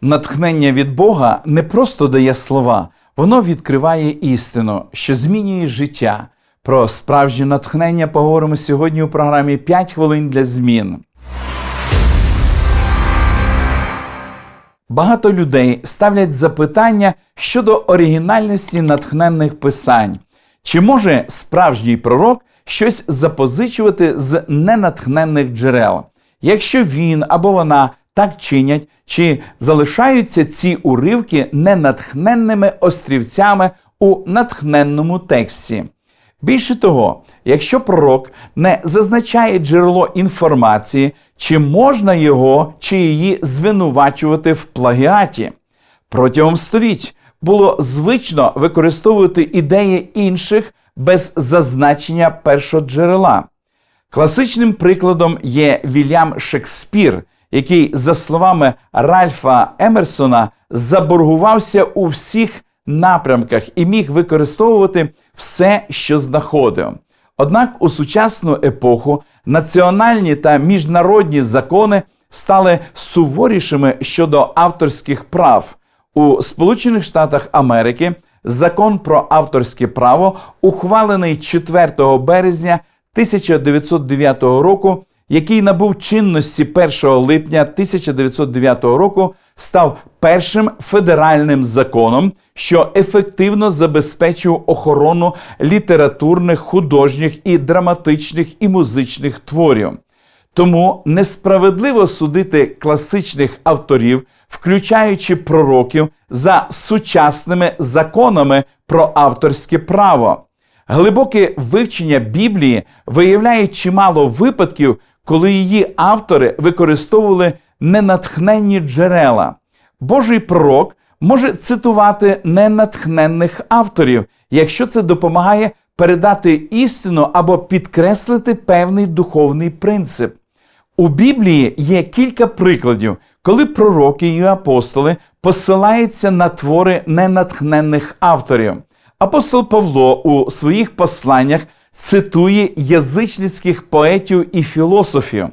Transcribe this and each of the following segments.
Натхнення від Бога не просто дає слова, воно відкриває істину, що змінює життя. Про справжнє натхнення поговоримо сьогодні у програмі «5 хвилин для змін. Багато людей ставлять запитання щодо оригінальності натхненних писань. Чи може справжній пророк щось запозичувати з ненатхненних джерел? Якщо він або вона так чинять, чи залишаються ці уривки ненатхненними острівцями у натхненному тексті? Більше того, якщо пророк не зазначає джерело інформації, чи можна його чи її звинувачувати в плагіаті? Протягом століть було звично використовувати ідеї інших без зазначення першоджерела. Класичним прикладом є Вільям Шекспір, який, за словами Ральфа Емерсона, заборгувався у всіх напрямках і міг використовувати все, що знаходив. Однак у сучасну епоху національні та міжнародні закони стали суворішими щодо авторських прав. У Сполучених Штатах Америки закон про авторське право, ухвалений 4 березня 1909 року, який набув чинності 1 липня 1909 року, став першим федеральним законом, що ефективно забезпечив охорону літературних, художніх і драматичних і музичних творів. Тому несправедливо судити класичних авторів, включаючи пророків, за сучасними законами про авторське право. Глибоке вивчення Біблії виявляє чимало випадків, коли її автори використовували ненатхненні джерела. Божий пророк може цитувати ненатхненних авторів, якщо це допомагає передати істину або підкреслити певний духовний принцип. У Біблії є кілька прикладів, коли пророки і апостоли посилаються на твори ненатхненних авторів. Апостол Павло у своїх посланнях цитує язичницьких поетів і філософів.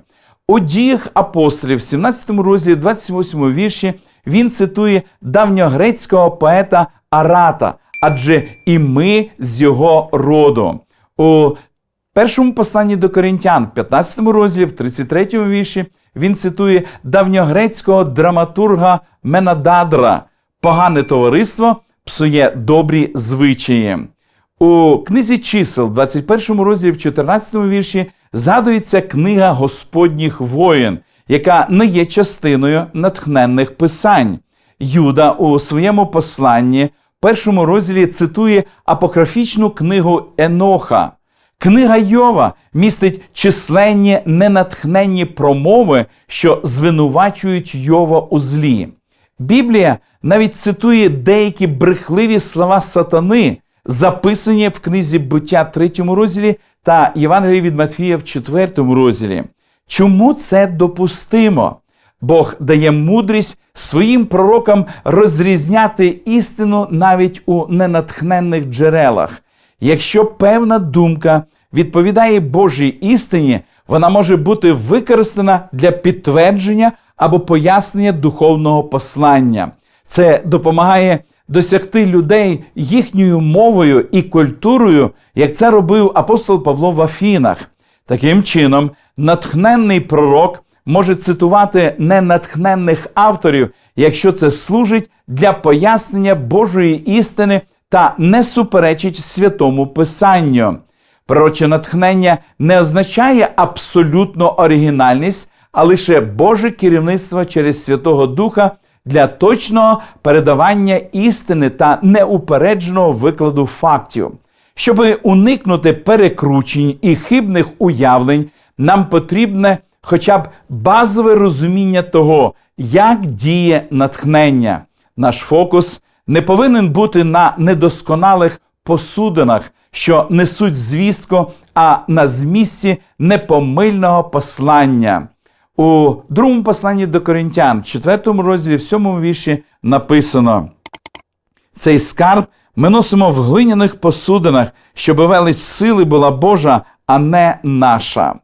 У діях апостолів, в 17 розділі 28 вірші, він цитує давньогрецького поета Арата, адже і ми з його роду. У першому посланні до Коринтян, 15 розділі, в 33 вірші, він цитує давньогрецького драматурга Менададра Погане товариство псує добрі звичаї. У книзі чисел, 21 розділі, в 14 вірші, згадується книга Господніх воїн, яка не є частиною натхненних писань. Юда у своєму посланні, першому розділі цитує апокрафічну книгу Еноха. Книга Йова містить численні ненатхненні промови, що звинувачують Йова у злі. Біблія навіть цитує деякі брехливі слова сатани, записані в книзі буття 3 розділі та Євангелії від Матфія в 4 розділі. Чому це допустимо? Бог дає мудрість своїм пророкам розрізняти істину навіть у ненатхненних джерелах. Якщо певна думка відповідає Божій істині, вона може бути використана для підтвердження або пояснення духовного послання. Це допомагає досягти людей їхньою мовою і культурою, як це робив апостол Павло в Афінах. Таким чином, натхненний пророк може цитувати ненатхненних авторів, якщо це служить для пояснення Божої істини та не суперечить святому Писанню. Пророче натхнення не означає абсолютну оригінальність, а лише Боже керівництво через Святого Духа для точного передавання істини та неупередженого викладу фактів. Щоб уникнути перекручень і хибних уявлень, нам потрібне хоча б базове розуміння того, як діє натхнення. Наш фокус не повинен бути на недосконалих посудинах, що несуть звістку, а на змісті непомильного послання. У другому посланні до Коринтян, 4 розділі, в 7 вірші написано: цей скарб ми носимо в глиняних посудинах, щоб велич сили була Божа, а не наша.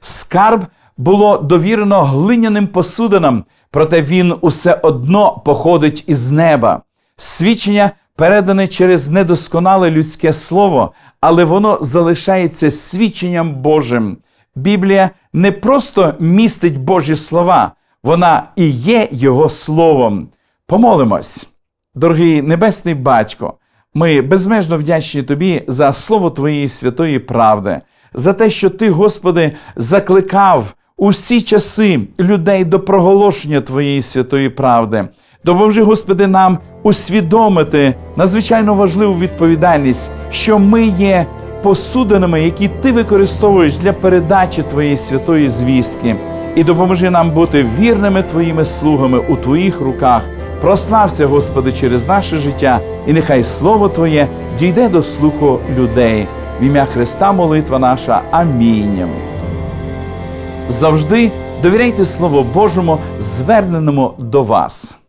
Скарб було довірено глиняним посудинам, проте він усе одно походить із неба. Свідчення передане через недосконале людське слово, але воно залишається свідченням Божим. Біблія не просто містить Божі слова, вона і є Його словом. Помолимось. Дорогий Небесний Батько, ми безмежно вдячні Тобі за слово Твоєї святої правди, за те, що Ти, Господи, закликав усі часи людей до проголошення Твоєї святої правди. Допоможи, Господи, нам усвідомити надзвичайно важливу відповідальність, що ми є посудинами, які Ти використовуєш для передачі Твоєї святої звістки, і допоможи нам бути вірними Твоїми слугами у Твоїх руках. Прослався, Господи, через наше життя, і нехай Слово Твоє дійде до слуху людей. В ім'я Христа молитва наша. Амінь. Завжди довіряйте Слову Божому, зверненому до вас.